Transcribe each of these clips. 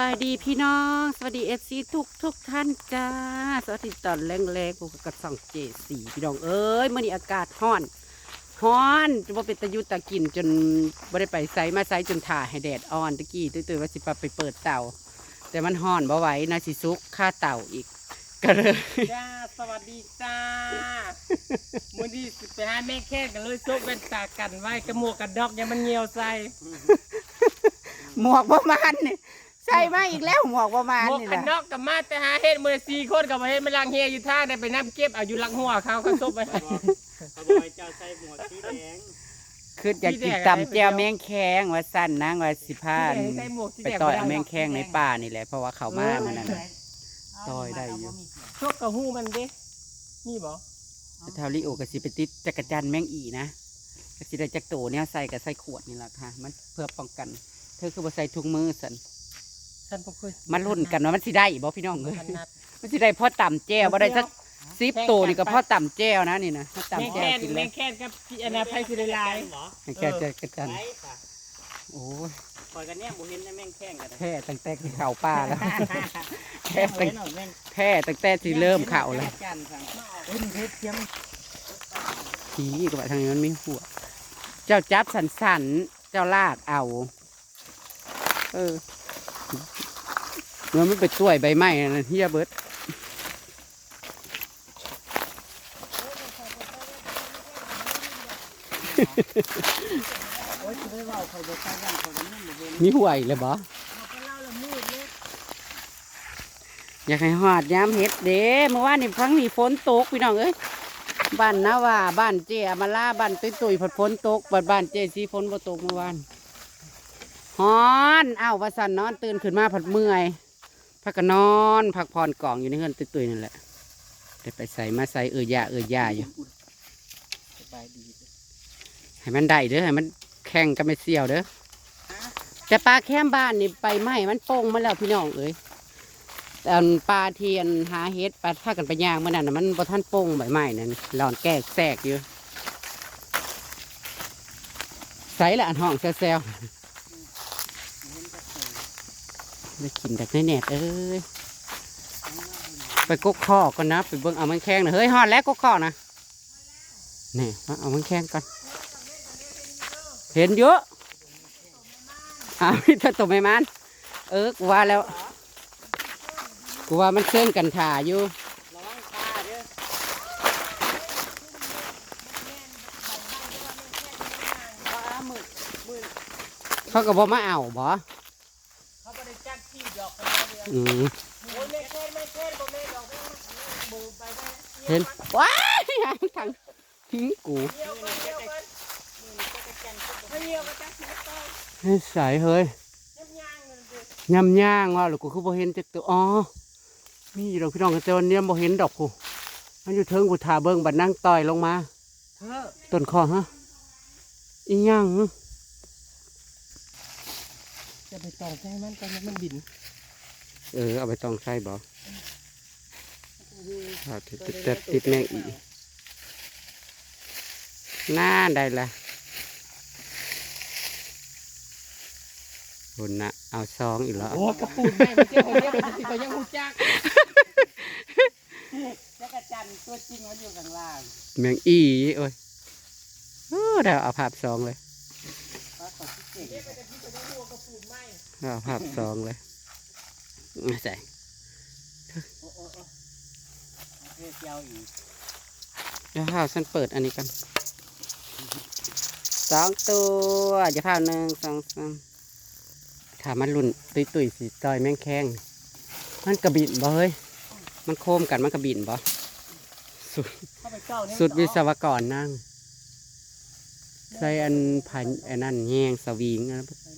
บายดีพี่น้อง สวัสดีเอฟซีทุกทุกท่านจ้า สวัสดีตอนแรงๆพวกกับสองเจสีพี่น้องเอ้ยเมื่อนี้อากาศร้อนร้อนจะว่าเป็นตะยุตะกินจนบ่ได้ไปไซมาไซจนถ่าให้แดดอ่อนตะกี้ตื่นๆว่าสิปะไปเปิดเตาแต่มันร้อนบ่ไหวนาสิซุกค่าเตาอีกก็เลยจ้าสวัสดีจ้ามื้อนี้สิไปหาแม่แค่กันเลยซกเป็นตากันไว้กระหมวกกระดอกยังมันเหี่ยวใส่หมวกประมาณนี่ ใส่มาอีกแล้วหมวกประมาณหมวกนี่กันนะดอกกับมาแต่หาเฮ็ดมื้อละสี่คนกับมาเฮ็ดมันลังเฮียอยู่ทางได้ไปน้ำเก็บเอาอยู่หลังหัวเขาเขาซบไปให้เขาบอกให้เจ้าใส่หมวกสีแดงคืออยากกินตำแจ่วแมงแคงว่าสั้นนะว่าสิพานใส่หมวกสีไปแดงต่อยบ่เอาด้แมงแคงในป่านี่แหละเพราะว่าเขามามันนั่นน่ะ ต่อยได้อยู่ซกกับหูมันเด้นี่บ่เทาลิโอกับสิไปติดจักรจันทร์แมงอีนะก็สิได้จักโตเนี่ยใส่กับใส่ขวดนี่แหละค่ะ มันเพื่อป้องกัน เธอคือบ่ใส่ถุงมือสัน ฉันบ่เคยมาลุ้นกันว่ามันสิได้บ่พี่น้องเอ้ยถนัด มันสิได้พ่อต่ำแจ้วบ่ได้สักสิบโตนี่ก็พ่อต่ำแจ้วนะนี่นะพ่อแม่ต่ำแจ้แค่วกินแม่แล้วแค่กับพี่อนาภัยสิได้หลายเหรอให้แค่จักรจันทร์ไว้ค่ะโอ้ยคอยกันเนี่ยบุเห็นในแม่งแข้งกันแพ้ตั้งแต่ที่เข่าป่าแล้วแพ้แค่ตั้งหน่อยแม่งแพ้ตั้งแต่ที่เริ่มเข่าแล้วจันทร์ค่ะโอ้ยมันเพชรเทียมผีก็ว่าทางนี้มันมีหัว เจ้าจับสันสันๆเจ้าลากเอา เออ มันไม่ไปต้วยใบไม้นะเฮียเบิดโอ้ยจะได้ว่าคอยจะใส่ยันคอยกันเนี่ยบุเห็นมีหัวอีกเลยบ่อยากให้หอดยามเห็ดเด้เมื่อวานนี่พังนี่ฝนตกพี่น้องเอ้ยบ้านนาว่าบ้านเจอามาลาบ้านตุ้ยตุ้ยๆผัดฝนตกบ้านบ้านเจสีฝนบ่ตกเมื่อวาน ฮอนเอ้าว่าสันนอนตื่นขึ้นมาผัดเมื่อยพักก็นอนพักผ่อนกล่องอยู่ในเฮือนตุ้ยๆนั่นแหละได้ไปใส่มาใส่เอือยาเอือยาอยู่ให้มันได้เด้อให้มันแข่งกับไม่เสี่ยวเด้อแต่ปลาแค้มบ้านนี่ไปไหมมันโป่งมาแล้วพี่น้องเอ้ยแต่อันปลาเทียนหาเฮ็ดปลาถ้ากันไปย่างเมื่อนั้นน่ะมันบ่ท่านโป่งใบไม้นั่นหลอนแก้แทรกอยู่ใส่ละอันห้องแซวๆ ได้กินจากในเน็ตเอ้ยไปกกข้อก่อนนะไปเบิ่งเอามันแข้งนะเฮ้ยฮอดแล้วกกข้อนะนี่มาเอามันแข้งก่อนเห็นเยอะอ้าวมีแต่ตัวไม่มันเออกูว่าแล้วกูว่ามันเครื่องกันถ่าอยู่เด้อฟ้ามืดมืดเขาก็บอกมาเอาบ่ เขาบ่ได้จักที่ด อกกันแล้วเดียวอืมโอ้ยแม่แค่แม่แค่บ่แม่ดอกแม่มือไปได้เห็นว้ายหางทางทิ้งกูเหี่ยวกันเหี่ยวกันไม่เหี่ยวก็จักสิต้อยให้ใส่เฮ้ยยับย่างนั่นสิยำย่างว่าหรือกูคือบ่เห็นจักตัวอ๋อมีอยู่ดอกพี่น้องกันแต่วันนี้บ่เห็นดอกกูมันอยู่เทิงกูถ่าเบิ่งบัดนั่งต่อยลงมาเออต้นคอฮะอีหยังจะไปต่อใจมันตอนนี้มันบิน เออเอาไปตองใส่บ่ถ้าติดติดติดแมงอีน่าได้ละคุณนะเอาซองอีกแล้วโอ้กระปูนแม่ไม่เจ้าของเรียกมันสิก็ยังหูจักจักรจันทร์ตัวจริงมันอยู่ข้างล่าง แมงอีโอ้ยเออได้เอาภาพซองเลยฟ้าขอที่เก่งเอาภาพซองเลย เอาใส่เพชรยาวอีกเดี๋ยวข้าวฉันเปิดอันนี้กันสองตัวจะข้าวหนึ่งสองสามถามันหลุ่นตุยตุยสีต่อยแมงแข้งมันกระบินบ่เฮ้ยมันโคมกันมันกระบินบ่สุดสุดวิศวกรนั่งใส่อันพันอันนั่นแยงสวิง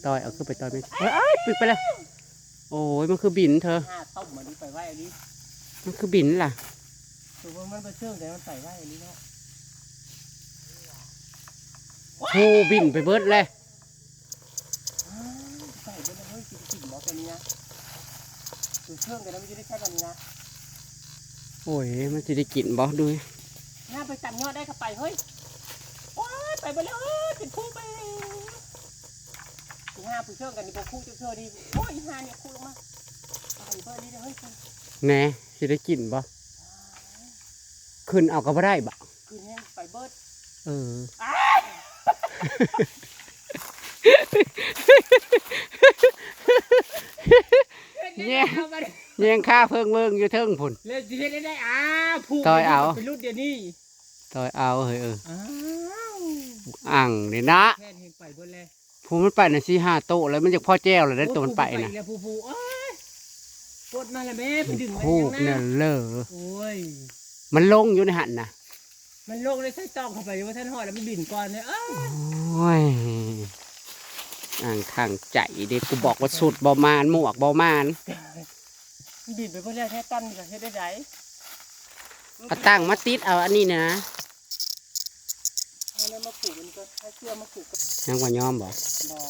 ต่อยเอาขึ้นไปต่อยแมงเอ้ยปิดไปแล้ว โอ้ยมันคือบินเธอห้าต้มมันนี้ไปไว้อันนี้มันคือบินล่ะถือว่ามันไปเชื่องแต่มันใส่ไว้อันนี้เนาะโหบินไปเบิดเลยอ้าวใส่ไปเลยเฮ้ยกินกลิ่นหมอตัวนี้นะถือเชื่องแต่มันจะได้แค่แบบนี้นะโอ้ยมันจะได้กลิ่นบ่ดูน่าไปจับยอดได้เข้าไปเฮ้ยโอ้ยไปไปแล้วเอ้ยติดคุกไป ห้าผู้เชื่อกันนี่บ่คู่เจ้าเธอดีโอ้ยห้าเนี่ยคู่ลงมาไปเบอร์นี้เด้อเฮ้ยคุณแหน่สิได้กินบ่ขึ้นเอาก็บ่ได้บ่คืนนี้ไปเบิร์ดเออเนี่ย แย่งค่าเพิ่งเบิ่งอยู่เทิงพุ่น เล่นสิเฮ็ดได้ได้อ้าผูกต่อยเอา เป็นรุ่นเดียวนี้ต่อยเอาเฮ้ยเอออ้าว อ่างนี่นะ แค่เห็นไปเบิร์ดเลย ผู้มันไปน่ะสิห้าโต๊ะแล้วมันจะพ่อแจ้วแล้วได้ตัวมันไปน่ะแล้วผู้ผู้เอ้ยปวดมาแล้วแม่ไปดึงมาพูอกย่างเนี่ยนั้นเลอโอ้ย มันลงอยู่ในหันน่ะมันลงเลยใส่ตองเข้าไปว่าท่านหอดแล้วมันบินก่อนเนี่ยเอ้ยโอ้ยอ่างข้างใจเด็กกูบอกว่าสุดบ่มานหมวกบ่มานมันบินไปเพื่อแค่ตั้นกับเฮ็ดได้ไดเอาตั้งมาติดเอาอันนี้นะ เอาแล้วมาผูกมันก็ให้เชือกมาผูกก็ยังว่ายอมบ่บอ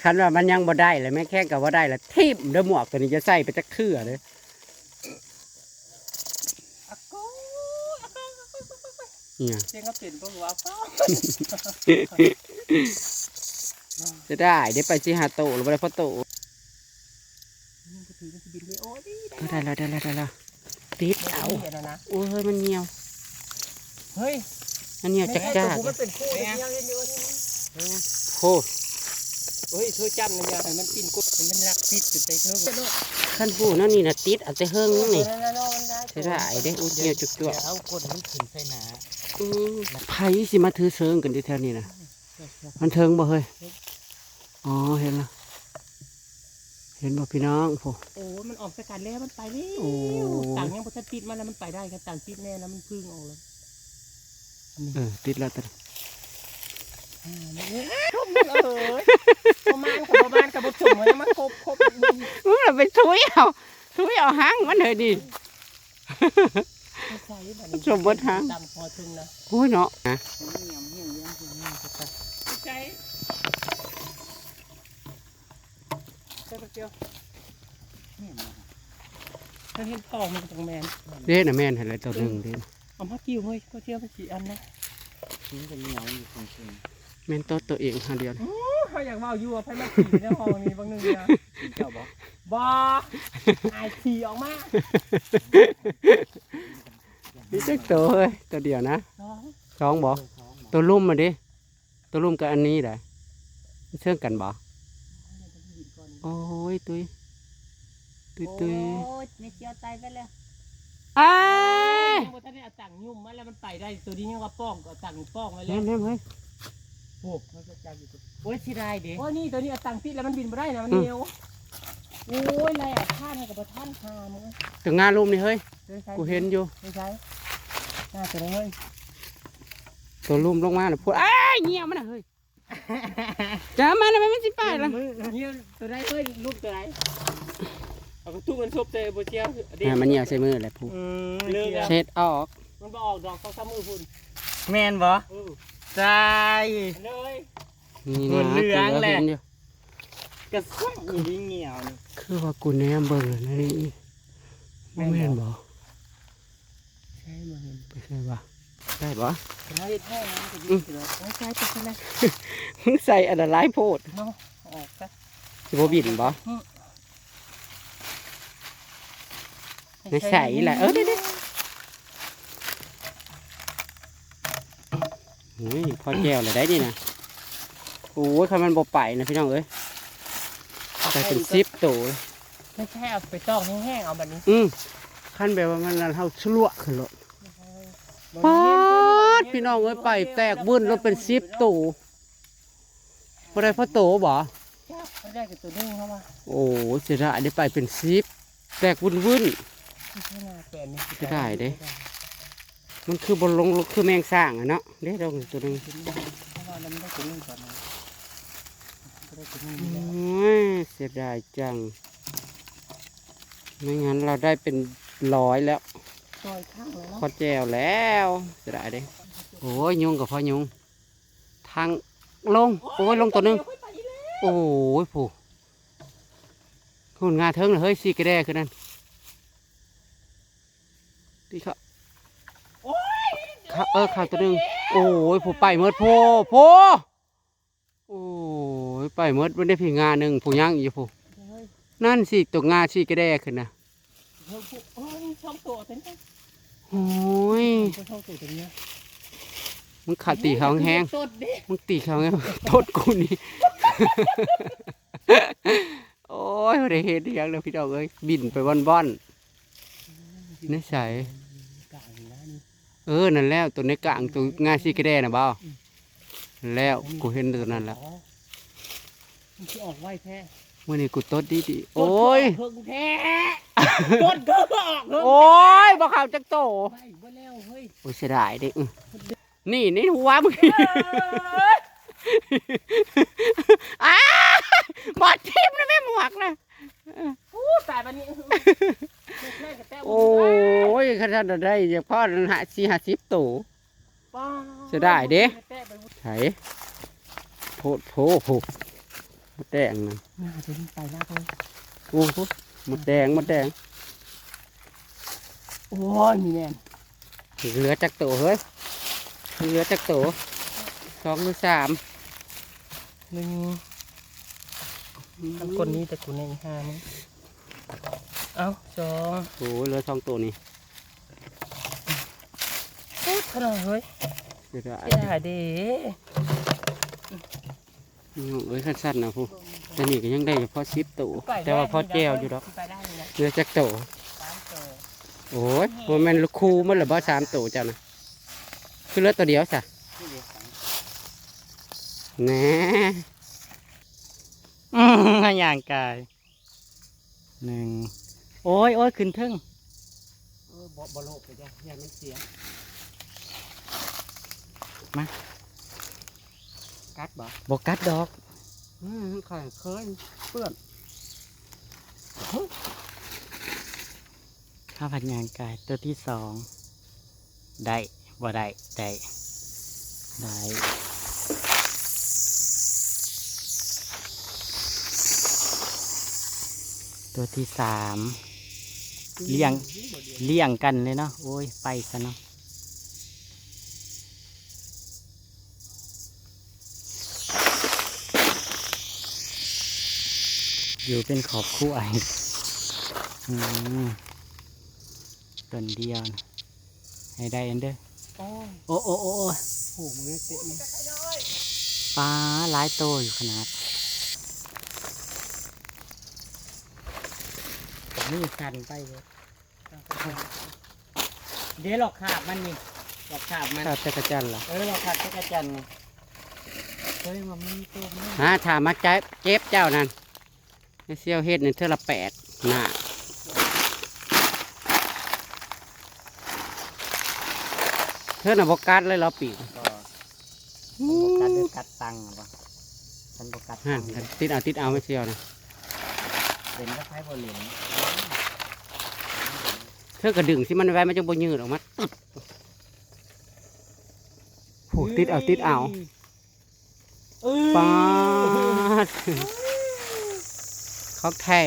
คันว่ามันยังบ่ได้เลยแม่แค่กับว่าได้ละทิมเด้อหมวกตัวนี้จะใส่ไปจักเทื่อเลยอะโก้อะโก้อะโก้อะโก้อะโก้เนี่ยเสียงก็เปลี่ยนตัวหัวอะโก้จะได้ได้ไปสิหาโตหรือบ่ได้พอโตมันจะถือมันจะบินเลยโอ้ยดีก็ได้แล้วได้แล้วได้แล้วติดเอาเห็นแล้วนะโอ้ยมันเหนียว เฮ้ยมันเหนียวจักจ้าแม่ตัวผู้มันเป็นคู่เดียวเดียวนี่โอ้เฮ้ยเธอจำนะเนี่ยให้มันกินกดให้มันรักติดติดใจเธอขั้นผู้นั่นนี่นะติดเอาแต่เฮิงนี่นั่นนั่นมันได้ใช่ได้เด้อุ้ยเหนียวจุกจั่วเอากดมันขึ้นใส่หนาอืมไผสิมาถือเซิงกันที่แถวนี้นะมันเทิงบ่เฮ้ยอ๋อเห็นละเห็นบ่พี่น้องโอ้โอ้ มันออกสกัดแล้วมันไปแล้วโอ้ต่างยังพอติดมาแล้วมันไปได้กันต่างติดแน่แล้วมันพึ่งออกแล้วเออ ติดแล้วตอนทุบมึงเอ้ยประมาณกับประมาณกับบทสมเลยมาครบครบมึงมึงน่ะไปทุยเอาทุยเอาหางมันเลยดิไม่ใช่แบบชมเบิดหางตามพอถึงนะโอ้ยเนาะนะเหนียวเหนียวเหนียวเหนียวเหนียวจะไปไม่ใช่เจ้าเจ้าเหนียวถ้าเห็นตอกมันตรงแมนเด้น่ะแม่นให้เลยตัวหนึงเด้ เอามากิ้วเฮ้ยก็เชื่อไปกี่อันนะทิ้งเป็นเหนียวอยู่ตรงนี้แม่นตัวตัวเองหาเดียวเขาอยากมาอยู่อะไพ่มาขี่ในห้องนี้บางหนึ่งนะเจ้าบอกบอไอขี่ออกมานี่จักตัวเฮ้ยตัวเดียวนะสองสองบ่เจ้าท้องบอกตัวลุ่มมาดิตัวลุ่มกับอันนี้ได้มันเชื่องกันบ่โอ้ยตุยตุยตุยโอ้ยไม่เจียวตายไปแล้วอ้า มันถ้าได้เอาตังค์ยุ่มมาแล้วมันไปได้ตัวนี้ยังว่าป้องก็เอาตังค์ป้องไว้แม่แล้วนแม่เฮ้ยโอ้มันจะจับอยู่ตัวโอ้ยชิได้เด้โอ้ยนี่ตัวนี้เอาตังค์ติดแล้วมันบินไม่ได้นะมันเหนียวโอ้ยอะไรอะท่านกับท่านพามึงถึงงานลุ่มนี่เฮ้ยไม่ใช่กูเห็นอยู่ไม่ใช่น่าจะเลย ตัวลุ่มลงมาน่ะพูดอ้ายเงี้ยมันน่ะเฮ้ยจ้ามันน่ะมันสิไปละเนี่ยตัวไหนเอ้ยลูกตัวไหน เอากระตุ้งมันซบเตะโบเจียวอ่ามันเหี่ยวใส่มือแหละพูอืมเลิกอะเช็ดออกมันบออกดอกเขาซ้ำมือพุ่นแมนบ่เออใจเลยนี่หัวนะเหลืองแหละกูห็นอยู่กระสังอยู่ที่เหนียวนี่คือว่ากูแนมเบิ่งเลยนะนี่บ่แม่นบ่ใช่มาเห็นไปใช่บ่ได้บ่เขาเห็นแห้งนะจะดีเลยไม่ใช่ตัวนั้นมึงใส่อันละหลายโพดเนาะออกซะสิบ่บินบ่ ไม่ใส่แหละเออเด้ๆโอ้ยพอแก้วเลยได้ดินะโอ้ยคันมันบ่ไปนะพี่น้องเอ้ยใส่เป็นซิปตัวไม่ใช่เอาไปตอกแห้งๆเอาแบบนี้ อืมขั้นแบบว่ามันเฮาชลวะขึ้นรถปาดพี่น้องเอ้ยไปแตกวุ่นรถเป็นซิปตัวบ่ได้พอโตบ่ไม่ได้กับตัวนึงเข้ามาโอ้เสียดายได้ไปเป็นซิปแตกวุ่นวุ่น ไม่ใช่หน้าแปลนนี่จะได้เด้ มันคือบนลงคือแมงสร้างอะเนาะเด้ดองตัวหนึงเพราะว่ามันไม่ได้ตัวนึงก่อนนะไม่ได้ตัวนึงโอนี่แหละ้ยเสียดายจังไม่งั้นเราได้เป็นร้อยแล้วซอยข้างเลยพเนาะอแจวแล้วเสียดายเด้โอ้ยยุงกับพ่อยุงทางลงโอ้ยลงตัวหนึงโอ้ยผู้คุณงาเทิงเลยเฮ้ยสีกระแดคือนั่น ดีครับข้าเออข้าวตัวหนึงโอ้ยผู้ไปเมื่อโพโพโอ้ยไปหมดวันได้พี่งานหนึ่งผู้ยังอยู่ผู้เฮ้ยนั่นสิตกงาสิกระแดขึ้นนะเฮ้ยพวกเอ้ยช่องตัวเต็มเลยโอ้ยช่องตัวเต็มเนี่ยมึงขาดตีเขาแห้งสดดิมึงตีเขาแห้งโทษกูนี่โอ้ยบ่ได้เห็นอหยังเลยพี่ดอกเอ้ยบินไปบอนบอนๆนี่ใส่กลางนะนี่ เออนั่นแล้วตัวในกลางตัวงาสิกระแดน่ะบ่าวนั่นแล้วกูเห็นตัวนั้นแล้วอ๋อมันจะออกไวแท้มื่อนี้กูตดดีดีๆโอ้ยเพิ่งแท้กดก็ออกเพิ่งโอ้ยบ่เข้าจักโตไปบ่แล้วเฮ้ยโอ้ยเสียดายเด้อื้อนี่นี่หัวมึง อ้าบอดทิมนะแม่หมวกนะ อู้ตายบันนี้แม่กับแต้ว โอ้ยขนาดนั้นได้เดี๋ยวพ่อนั้นหาสี่ห้าสิบตู่ป้าเสียดายเด้แต้วไปหมดไถโพดโพโหมดแดงนั่นน่าจะวิ่งไปแล้วเลยโอ้โหมดแดงมดแดงโอ้ยมีแน่นเหลือจักโตเฮ้ยเหลือจักโตสองหรือสามหนึ่งทำคนนี้แต่กูในห้ามึงเอ้าสองโอ้เหลือสองตัวนี่ พูดขนาดเฮ้ยเดี๋ยวเดี๋ยวเสียดายเด้เอ้ยสั้นๆนะผู้แต่นี่ก็ยังได้เฉพาะสิบตัวไปแต่ว่าพอแก้วอยู่ดอกไปได้เลยนะเหลือจักโตสามตัวโอ้ยบ่แม่นลูกคูมันเหรือบ่สามตัวเจ้านะคือเหลือตัวเดียวจ้ะแหน่อืมอย่างกายหนึ่งโอ้ยโอ้ยขึ้นทึ่งเออบ่บ่โลกไปจ้ะอย่ามันเสีย มากัดบ่บกัดดอกอืมข่อยเคยเปื้อนข้าวผัดยางกายตัวที่สองได้บ่ได้ได้ได้ตัวที่สามเลี้ยงเลี้ยงกันเลยเนาะโอ้ยไปซะเนาะ อยู่เป็นขอบคู่ไอ้อืมต้นเดียวนะให้ได้อันเด้อโอ้ยโอ้โอ้โอ้โอ้โหมือเตะมือปลาหลายโตอยู่ขนาดนี่สั่นไปเลยเดี๋ยวหลอกขาบมันนี่หลอกขาบมันข้าวจักรจันทร์ล่ะเออหลอกขาบจักรจันทร์นี่เฮ้ยมันมีตัวนี้ฮะถามมาใจเจ็บเจ้านั่นไอ้ เสี่ยวเฮ็ดนี่เท่าละแปดน่ะเธอน่ะบ่กัดเลยเหรอปีกก็ฉันบกัดเดือกัดตังค์หรอฉันบกัดฮะตังค์ติดเอาติดเอาไม่เสี่ยวนะเป็นก็ใช้บริเวณเธอกระดึงสิมันไว้มันจะบ่ยืดออกมาตึ๊ดโหติดเอาติดเอาเอ้ยปาด เขาแท้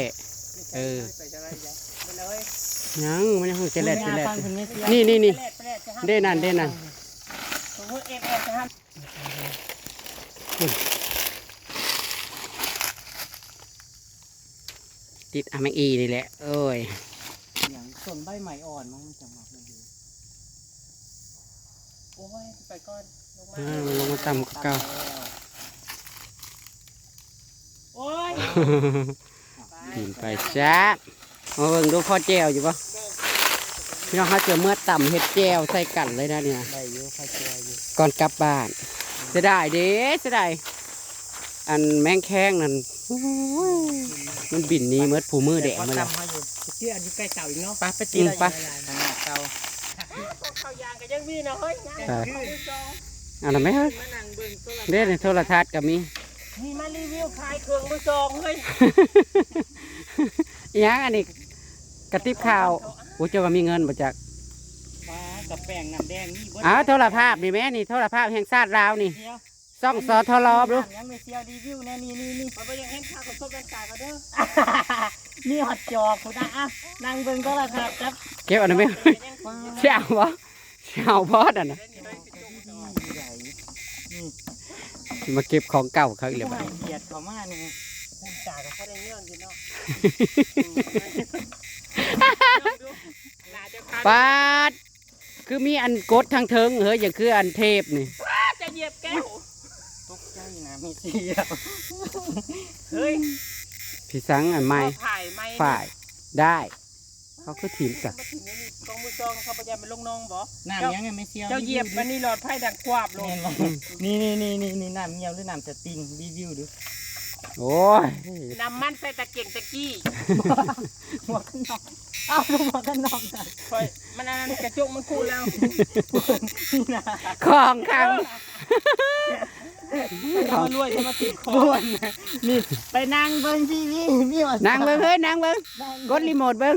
เออไปจะไรจ๊ะไปเลยยังมันยังจะแลดจะแลดฟังคุณไม่เสียนี่นี่นี่ไปแลดไปแลดจะห้ามเด้นั่นเด้นั่นสมมติเอ็ดเอ็ดจะห้ามติดอาแมงอีนี่แหละเอ้ยอย่างส่วนใบใหม่อ่อนมันจะหมักมันอยู่โอ้ยไปก่อนลงมาอ่ามันลงมาต่ำกว่าเก่าโอ้ย กินไปจ้ามาเบิ่งดูพ่อแจวอยู่ปะพี่น้องเขาเจอเมื่อต่ำเห็ดแจวใส่กันเลยนะเนี่ยได้เยอะค่อยเจออยู่ก่อนกลับบ้านเสียดายเด้เสียดายอันแมงแข้งนั่นโอ้ยมันบินหนี้เมื่อผูมือแดงมาแล้วทำมาอยู่ที่อันนี้ใกล้เก่าอีกเนาะไปไปตีไปขนาดเก่าเข้ายางก็ยังมีนะเฮ้ยเออเอะไรไหมเฮ้ยมานั่งเบิ่งตัวละเด้ในโทรทัศน์ก็มี นี่มารีวิวขายเครื่องมือสองเฮ้ยอีหยังอันนี้กระติบข่าวโอ้เจ้าว่ามีเงินมาจากมากับแป้งน้ำแดงนี่เบิดอ้าวโทรภาพนี่แม่นี่โทรภาพแห่งชาติลาวนี่เดียวซ่องสอทรอบดูยังไม่เซียวรีวิวแน่นี่นี่นี่ไปยังเห็นข้าวกับส้มกันกาก็เด้อนี่หอดจอกคุณนะอะนั่งเบิ่งก็ละครับครับเก็บเอันนั้นไหมเชี่ยวบ่เชี่ยวบอสอะนะ มาเก็บของเก่าเขาอีกแล้วผู้บัดให้เกียรติเขามานี่คุณจ่าก็เขาได้เงื่อนอยู่เนาะน่าจะคันปาด คือมีอันกดทางเทิงเฮ้ยอย่างคืออันเทพนี่จะเหยียบแก้วตกใจนะมีเสียวเฮ้ยพี่สังอันใหม่ถ่ายไม่ฝ่ายได้ เขาคือทีมสักมาถึงนี่ กองมือซองเขาพยายามไปลงน้องบ่น้ำยังไงไม่เสียวเจ้าเหยียบมันนี่หลอดไพ่ดังควาบลงแม่นบ่นี่นี่นี่นี่นี่น้ำเงียวหรือน้ำสติงรีวิวดูโอ้ยนำมันใส่ตะเกียงตะกี้หมวกกันน็อกเอ้าหมวกกันน็อกน่ะคอยมันอันนั้นกระจกมันคูแล้วนี่นะของขังเขารวยจะมาติดคอบ่นนะนี่ไปนั่งเบิ่งทีวีมีว่านางเบิ้งเฮ้ยนางเบิ้งกดรีโมทเบิ้ง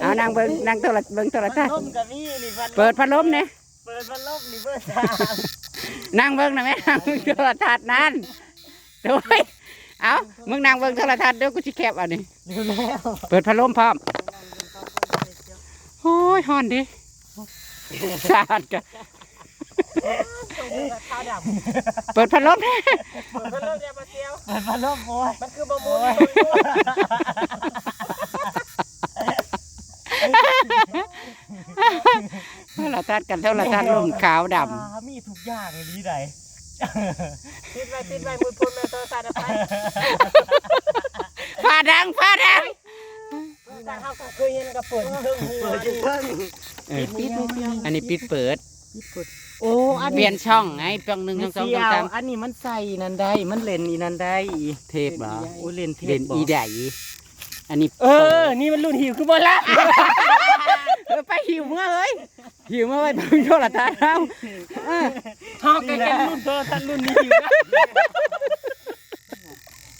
เอานางเบิ้งนางโทรเบิ้งโทรทัศน์พัดลมกับมีนี่พัดลมเปิดพัดลมเนี่ยเปิดพัดลมนี่เปิดทางนางเบิ้งนะแม่นางเบิ่งโทรทัศน์นั่นโอ้ยเอามึงนางเบิ้งโทรทัศน์เดี๋ยวกูสิแคบเอันนี้เร็วแล้วเปิดพัดลมพร้อมโอ้ยฮอนดิสาดกันข้าวดเปิดพัดลมำเปิดพัดลมยาปลาเซียวเปิดพัดลมโอ้ยมันคือบะมุน โทรทัศน์กันโทรทัศน์ลมขาวดอ่ามีทุกอย่างเลยดีไหนติดไว้ติดไว้มือพุ่นแม่โทรศัพท์เอาไปำฟ้าดังฟ้าดังถ้าเขาก็เคยเห็นก็เปิดเครื่องหัวเปิดจนเพิ่งเออปิดอันนี้ปิดเปิด โอ้อันเปลี่ยนช่องไงช่องหนึ่งไม่ช่องสองเสีช่องยวสามอันนี้มันใส่นั่นได้ มันเล่นอีนั่นได้เทปเหรอโอ้เล่นเทปเด่นบ่อีใด อันนี้เออ นี่มันรุ่นหิวคือบ่ละเออไปหิวเมื่อเอ้ยหิวเมื่อไว้เบิ่งโทรทัศน์เอาเออฮอกกันรุ่นโทรทัศน์รุ่นนี้หิวนะ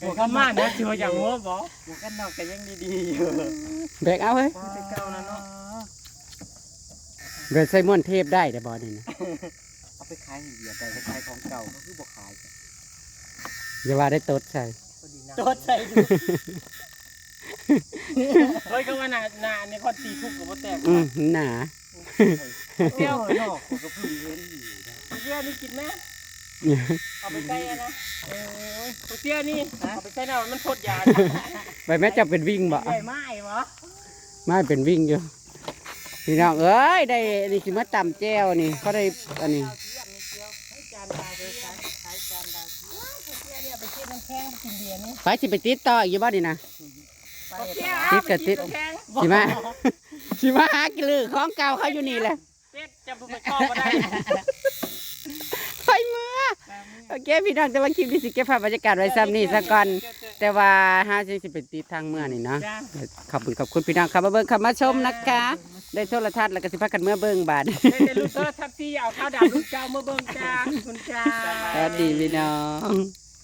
หัวกันมากนะจิวอย่างหัวบ่หมวกกันน็อกก็ยังดีๆอยู่แบกเอาเฮ้ยแต่เก่านะเนาะเบกใส่ม้วนเทปได้แต่บอนี่นะเอาไปขายให้เหยียบไปไปขายของเก่าก็คือบ่ขายอย่าว่าได้ตดใส่โจดใส่ดู เฮ้ยก็ว่าหนาหนาในคนตีทุกข์กับบ่แตกอืมหนาเที่ยวนอกผมก็เพิ่งเห็นอยู่นะเตี้ยนี่กินไหมเอาไปใส่อะนะเออเตี้ยนี่เอาไปใส่หน้ามันพดยาไปแม่จะเป็นวิ่งบ่ใหญ่ไม้วะไม่เป็นวิ่งอยู่พี่น้องเอ้ยได้นี่คือมาตำแจ้วนี่เขาได้อันนี้จานดาวเลยขายขายจานดาวเตี้ยเนี่ยไปเช็ดน้ำแข็งกินเบียร์นี่ไปสิไปติดต่ออีกอยู่บ่นี่นะไปเตี้ยติดกับติดน้ำแข็งสิมาสิมาหากิลือของเก่าเขาอยู่นี่แหละเป็ดจะไปชอบก็ได้ไปเมื่อโอเคพี่น้องแต่ว่าคลิปนี้สิเก็บภาพบรรยากาศไว้ซ้ำนี่ซะก่อนแต่ว่าห้าสิสิไปติดทางเมื่อนี่เนาะจ้าขอบคุณขอบคุณพี่น้องครับมาเบิ่งครับมาชมนะคะ ได้โทรทัศน์แล้วก็สิพากันเมื่อเบิ่งบาดได้แต่ลูกเตอร์ทักซี่เอาข้าวดาบลูกเจ้าเมื่อเบิ่งจ้าคุณจ้าสวัสดีพี่น้อง